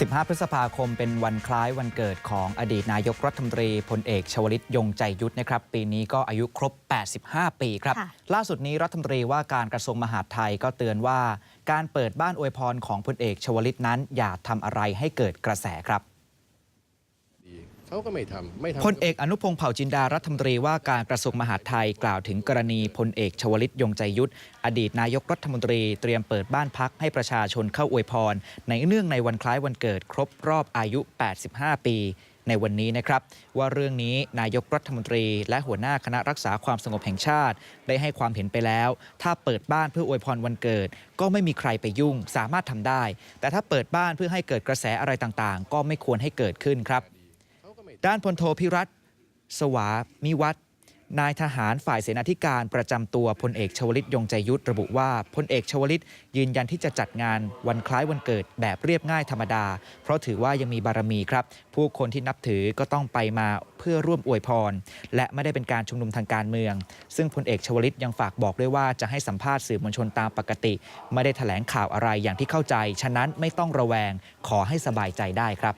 15 พฤษภาคมเป็นวันคล้ายวันเกิดของอดีตนายกรัฐมนตรีพลเอกชวลิตยงใจยุทธนะครับ ปีนี้ก็อายุครบ 85 ปีครับค่ะล่าสุดนี้รัฐมนตรีว่าการกระทรวงมหาดไทยก็เตือนว่า การเปิดบ้านอวยพรของพลเอกชวลิตนั้น อย่าทำอะไรให้เกิดกระแสครับดี เขาก็ไม่ทำไม่ทำพลเอกอนุพงศ์เผ่าจินดารัฐมนตรีว่าการกระทรวงมหาดไทยกล่าวถึงกรณีพลเอกชวลิตยงใจยุทธอดีตนายกรัฐมนตรีเตรียมเปิดบ้านพักให้ประชาชนเข้าอวยพร ในเนื่องในวันคล้ายวันเกิดครบรอบอายุ 85 ปีในวันนี้นะครับว่าเรื่องนี้นายกรัฐมนตรี และหัวหน้าคณะรักษาความสงบแห่งชาติ ได้ให้ความเห็นไปแล้ว ถ้าเปิดบ้านเพื่ออวยพรวันเกิด ก็ไม่มีใครไปยุ่งสามารถทำได้ แต่ถ้าเปิดบ้านเพื่อให้เกิดกระแสอะไรต่างๆ ก็ไม่ควรให้เกิดขึ้นครับ ด้านพลโทพิรัตสวามิวัฒนนายทหารฝ่ายเสนาธิการประจำตัวพลเอกชวลิตยงใจยุทธระบุว่าพลเอกชวลิตยืนยันที่จะจัดงานวันคล้ายวันเกิดแบบเรียบง่ายธรรมดา เพราะถือว่ายังมีบารมีครับ ผู้คนที่นับถือก็ต้องไปมาเพื่อร่วมอวยพร และไม่ได้เป็นการชุมนุมทางการเมือง ซึ่งพลเอกชวลิตยังฝากบอกด้วยว่าจะให้สัมภาษณ์สื่อมวลชนตามปกติ ไม่ได้แถลงข่าวอะไรอย่างที่เข้าใจ ฉะนั้นไม่ต้องระแวงขอให้สบายใจได้ครับ